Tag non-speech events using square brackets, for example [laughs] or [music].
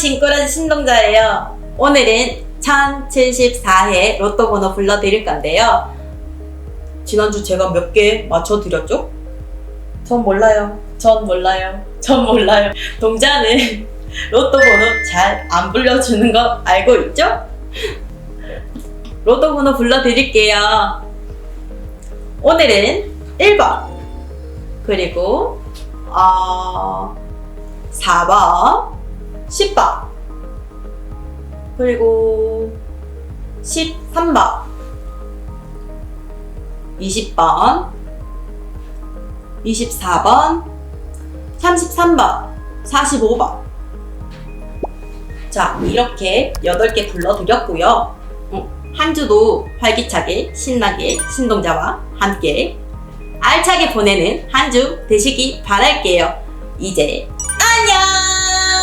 신꼬라지 신동자예요. 오늘은 1074회 로또 번호 불러드릴 건데요. 지난주 제가 몇 개 맞춰드렸죠? 전 몰라요. 전 몰라요. 전 몰라요. 동자는 [laughs] 로또 번호 잘 안 불러주는 거 알고 있죠? 로또 번호 불러드릴게요. 오늘은 1번. 그리고, 어, 4번. 10번. 그리고, 13번. 20번. 24번. 33번. 45번. 자, 이렇게 8개 불러드렸고요. 어, 한 주도 활기차게, 신나게, 신동자와 함께 알차게 보내는 한 주 되시기 바랄게요. 이제 안녕!